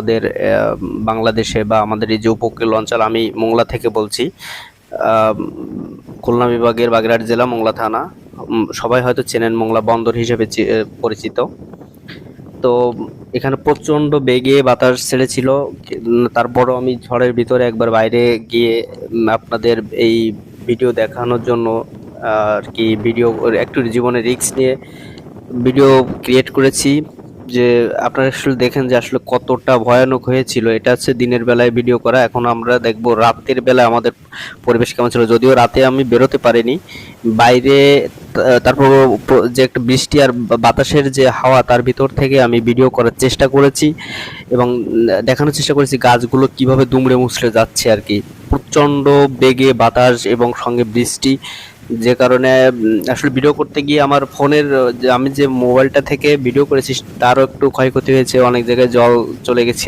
আমাদের বাংলাদেশে বা আমাদের এই যে উপকূল অঞ্চল, আমি মোংলা থেকে বলছি। খুলনা বিভাগের বাগেরহাট জেলা, মোংলা থানা। সবাই হয়তো চেনেন মোংলা বন্দর হিসেবে পরিচিত। তো এখানে প্রচণ্ড বেগে বাতাস ছেড়েছিল। তারপরও আমি ঝড়ের ভিতরে একবার বাইরে গিয়ে আপনাদের এই ভিডিও দেখানোর জন্য আর কি ভিডিও, একটু জীবনে রিস্ক নিয়ে ভিডিও ক্রিয়েট করেছি। যে আপনারা আসলে দেখেন যে আসলে কতটা ভয়ানক হয়েছিল, এটা হচ্ছে দিনের বেলায় ভিডিও করা। এখন আমরা দেখব রাতের বেলায় আমাদের পরিবেশ কেমন ছিল। যদিও রাতে আমি বেরোতে পারিনি, বাইরে তারপর যে একটা বৃষ্টি আর বাতাসের যে হাওয়া, তার ভিতর থেকে আমি ভিডিও করার চেষ্টা করেছি এবং দেখানোর চেষ্টা করেছি গাছগুলো কীভাবে দুমড়ে মুছড়ে যাচ্ছে আর কি। প্রচণ্ড বেগে বাতাস এবং সঙ্গে বৃষ্টি যে কারণে আসলে ভিডিও করতে গিয়ে আমার ফোনের আমি যে মোবাইলটা থেকে ভিডিও করেছি, তারও একটু ক্ষয়ক্ষতি হয়েছে, অনেক জায়গায় জল চলে গেছে।